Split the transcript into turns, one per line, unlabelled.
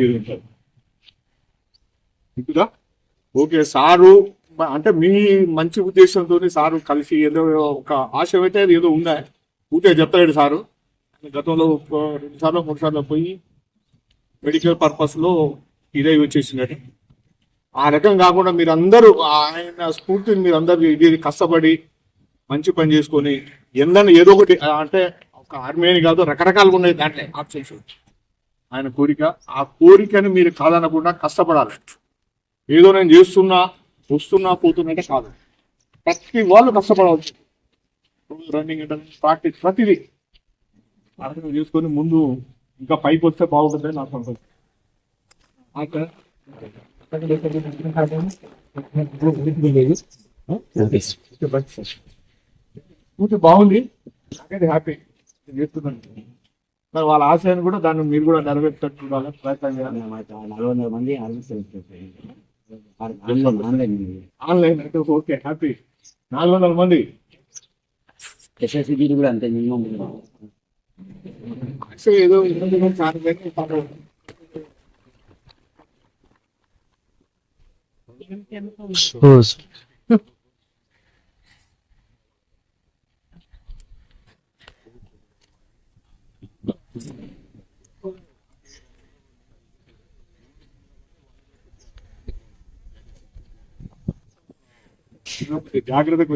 ఇది okay sir అంటే మీ మంచి ఉద్దేశంతో సారు కలిసి ఏదో ఒక ఆశ అయితే ఏదో ఉందా? ఊటే చెప్తాడు సారు. గతంలో రెండు సార్లు మూడు సార్లు పోయి మెడికల్ పర్పస్లో ఇదై ఆ రకం కాకుండా మీరు అందరూ ఆయన స్ఫూర్తిని మీరు ఇది కష్టపడి మంచి పని చేసుకొని ఎందని ఏదో ఒకటి అంటే ఒక ఆర్మీ అని కాదు రకరకాలుగా ఉన్నాయి దాంట్లో ఆప్షన్స్. ఆయన కోరిక ఆ కోరికని మీరు కాదనకుండా కష్టపడాలి. ఏదో నేను చేస్తున్నా వస్తున్నా పోతున్నా అంటే కాదు. ప్రతి వాళ్ళు కష్టపడవచ్చు. రన్నింగ్ ప్రాక్టీస్ ప్రతిదీ. అర్థం చేసుకొని ముందు ఇంకా పైకి వస్తే బాగుంటుంది నాకు అనుకుంటుంది బాగుంది. నాకైతే హ్యాపీ చేస్తున్నాను. మరి వాళ్ళ ఆశయాన్ని కూడా దాన్ని మీరు కూడా నెరవేర్చేటట్టు చూడాలి ప్రయత్నం చేయాలి.
నాలుగు వందల మంది ఆన్లైన్ ఆన్లైన్
ఆన్లైన్ అంటే ఓకే హ్యాపీ. నాలుగు వందల మంది.
ఎస్ఎస్సి కూడా అంతే మినిమం
ఏదో చాలా మంది Não, é, é Viagra da